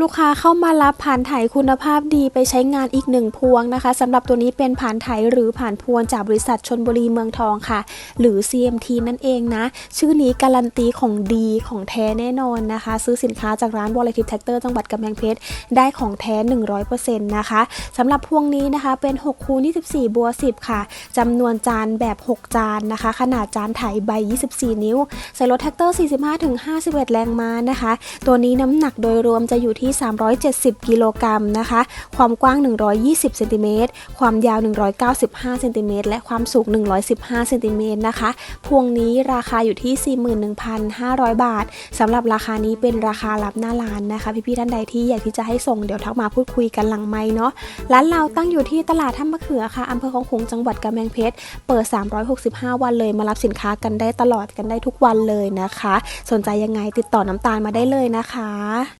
ลูกค้าเข้ามารับผ่านไถคุณภาพดีไปใช้งานอีกหนึ่งพวงนะคะสำหรับตัวนี้เป็นผ่านไถหรือผ่านพวงจากบริษัทชนบุรีเมืองทองค่ะ หรือ CMT นั่นเองนะ ชื่อนี้การันตีของดีของแท้แน่นอนนะคะ ซื้อสินค้าจากร้าน v o l a t i v e Tractor จังหวัดกำแพงเพชรได้ของแท้ 100%นะคะสำหรับพวงนี้นะคะเป็น6คูณ24 บัว 10 ค่ะจำนวนจานแบบ 6 จานนะคะ ขนาดจานไถใบ 24 นิ้วใส่รถแท็กเตอร์ 45-51 แรงม้านะคะ ตัวนี้น้ำหนักโดยรวมจะอยู่ที่ที่ 370 กิโลกรัมนะคะ ความกว้าง 120 เซนติเมตร ความยาว 195 เซนติเมตร และความสูง 115 เซนติเมตรนะคะ พวงนี้ราคาอยู่ที่ 41,500 บาทสำหรับราคานี้เป็นราคารับหน้าร้านนะคะ พี่ๆท่านใดที่อยากที่จะให้ส่งเดี๋ยวทักมาพูดคุยกันหลังไม้เนาะ ร้านเราตั้งอยู่ที่ตลาดท่ามะเขือค่ะอำเภอคลองขลุงจังหวัดกำแพงเพชร เปิด 365 วันเลย มารับสินค้ากันได้ตลอดกันได้ทุกวันเลยนะคะ สนใจยังไงติดต่อน้ำตาลมาได้เลยนะคะ